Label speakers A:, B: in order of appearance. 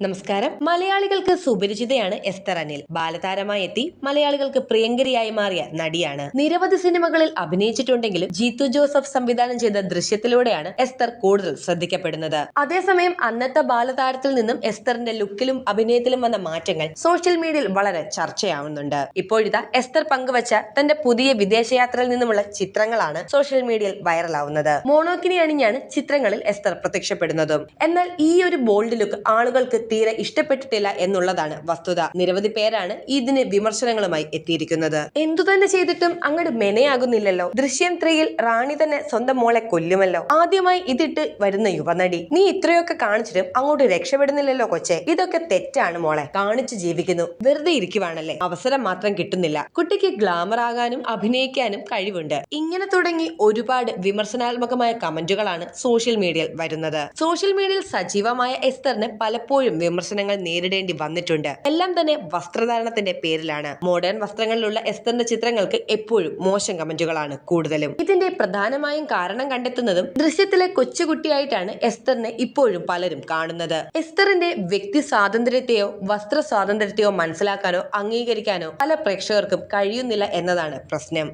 A: നമസ്കാരം. മലയാളികൾക്ക് സുപരിചിതയാണ് എസ്തർ അനിൽ. ബാലതാരമായി എത്തി മലയാളികൾക്ക് പ്രിയങ്കരിയായി മാറിയ നടിയാണ്. നിരവധി സിനിമകളിൽ അഭിനയിച്ചിട്ടുണ്ടെങ്കിലും ജീത്തു ജോസഫ് സംവിധാനം ചെയ്ത ദൃശ്യത്തിലൂടെയാണ് എസ്തർ കൂടുതൽ ശ്രദ്ധിക്കപ്പെടുന്നത്. അതേസമയം അന്നത്തെ ബാലതാരത്തിൽ നിന്നും എസ്തറിന്റെ ലുക്കിലും അഭിനയത്തിലും വന്ന മാറ്റങ്ങൾ സോഷ്യൽ മീഡിയയിൽ വളരെ ചർച്ചയാവുന്നുണ്ട്. ഇപ്പോഴിതാ എസ്തർ പങ്കുവച്ച തന്റെ പുതിയ വിദേശയാത്രയിൽ നിന്നുമുള്ള ചിത്രങ്ങളാണ് സോഷ്യൽ മീഡിയയിൽ വൈറലാവുന്നത്. മോണോക്കിനി അണിഞ്ഞാണ് ചിത്രങ്ങളിൽ എസ്തർ പ്രത്യക്ഷപ്പെടുന്നതും. എന്നാൽ ഈ ഒരു ബോൾഡ് ലുക്ക് ആളുകൾക്ക് തീരെ ഇഷ്ടപ്പെട്ടിട്ടില്ല എന്നുള്ളതാണ് വസ്തുത. നിരവധി പേരാണ് ഇതിന് വിമർശനങ്ങളുമായി എത്തിയിരിക്കുന്നത്. എന്തു തന്നെ ചെയ്തിട്ടും അങ്ങോട്ട് മെനയാകുന്നില്ലല്ലോ. ദൃശ്യം ത്രീയിൽ റാണി തന്നെ സ്വന്തം മോളെ കൊല്ലുമല്ലോ. ആദ്യമായി ഇതിട്ട് വരുന്ന യുവനടി നീ ഇത്രയൊക്കെ കാണിച്ചിട്ടും അങ്ങോട്ട് രക്ഷപ്പെടുന്നില്ലല്ലോ കൊച്ചെ. ഇതൊക്കെ തെറ്റാണ് മോളെ. കാണിച്ചു ജീവിക്കുന്നു. വെറുതെ ഇരിക്കുവാണല്ലേ. അവസരം മാത്രം കിട്ടുന്നില്ല. കുട്ടിക്ക് ഗ്ലാമർ ആകാനും അഭിനയിക്കാനും കഴിവുണ്ട്. ഇങ്ങനെ തുടങ്ങി ഒരുപാട് വിമർശനാത്മകമായ കമന്റുകളാണ് സോഷ്യൽ മീഡിയയിൽ വരുന്നത്. സോഷ്യൽ മീഡിയയിൽ സജീവമായ എസ്തറിന് പലപ്പോഴും വിമർശനങ്ങൾ നേരിടേണ്ടി വന്നിട്ടുണ്ട്. എല്ലാം തന്നെ വസ്ത്രധാരണത്തിന്റെ പേരിലാണ്. മോഡേൺ വസ്ത്രങ്ങളിലുള്ള എസ്തറിന്റെ ചിത്രങ്ങൾക്ക് എപ്പോഴും മോശം കമന്റുകളാണ് കൂടുതലും. ഇതിന്റെ പ്രധാനമായും കാരണം കണ്ടെത്തുന്നതും ദൃശ്യത്തിലെ കൊച്ചുകുട്ടിയായിട്ടാണ് എസ്തറിനെ ഇപ്പോഴും പലരും കാണുന്നത്. എസ്തറിന്റെ വ്യക്തി സ്വാതന്ത്ര്യത്തെയോ വസ്ത്ര സ്വാതന്ത്ര്യത്തെയോ മനസ്സിലാക്കാനോ അംഗീകരിക്കാനോ പല പ്രേക്ഷകർക്കും കഴിയുന്നില്ല എന്നതാണ് പ്രശ്നം.